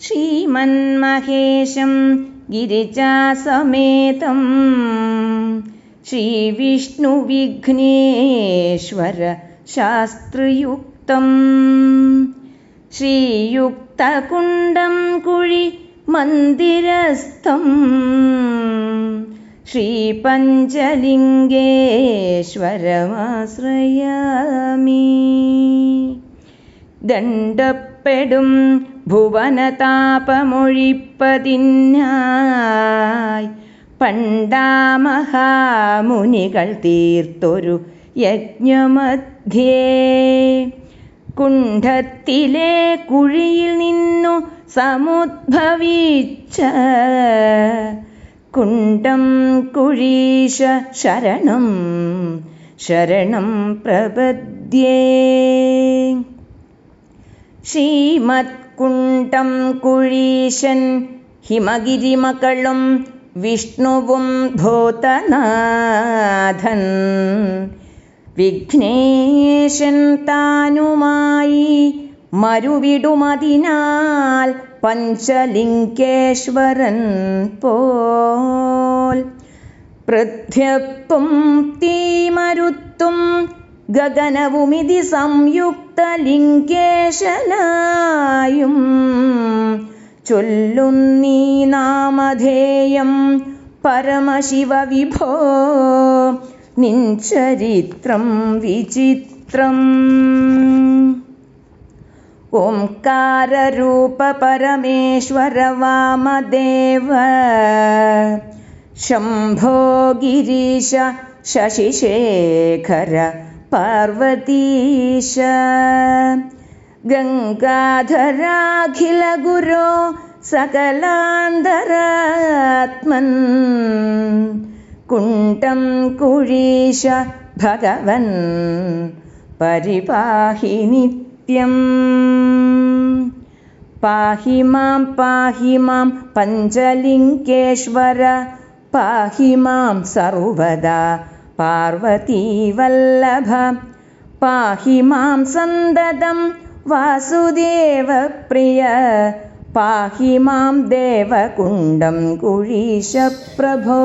ശ്രീമന്മഹേശം ഗിരിജാസമേതം ശ്രീവിഷ്ണുവിഘ്നേശ്വര ശാസ്ത്രയുക്തം. ശ്രീയുക്തകുണ്ടം കുഴി മന്ദിരസ്ഥം ശ്രീപഞ്ചലിംഗേശ്വരമാശ്രയാമി. ദണ്ഡപ്പെടും ഭുവനതാപമൊഴിപ്പതിനായി പണ്ടാമഹാമുനികൾ തീർത്തൊരു യജ്ഞമധ്യേ. കുണ്ഠത്തിലെ കുഴിയിൽ നിന്നു സമുദ്ഭവിച്ച കുണ്ടം കുഴീശ ശരണം ശരണം പ്രപദ്യേ ശ്രീമത്കുണ്ടം കുഴീശൻ ഹിമഗിരിമകളും വിഷ്ണുവും ഭൂതനാഥൻ വിഘ്നേശൻ താനുമായി മരുവിടുമതിനാൽ പഞ്ചലിംഗേശ്വരൻ പോൽ. പൃഥ്വപ്പും തീമരുത്തും ഗഗനവുമിതി സംയുക്തലിംഗേശനായും ചൊല്ലുന്നീ നാമധേയം പരമശിവ വിഭോ നിൻ ചരിത്രം വിചിത്രം. ഓംകാരൂപ പരമേശ്വര വാമദേവ ശംഭോ ഗിരീശ ശശിശേഖര पार्वतीश। गङ्गाधराखिलगुरो सकलान्धरात्मन् कुण्टं कुळीश भगवन्। परिपाहि नित्यम्। पाहि मां पाहि मां पञ्चलिङ्गेश्वर। पाहि मां सर्वदा पार्वतीवल्लभ। पाहि मां सन्ददं वासुदेवप्रिय। पाहि मां देवकुण्डं कुळीशप्रभो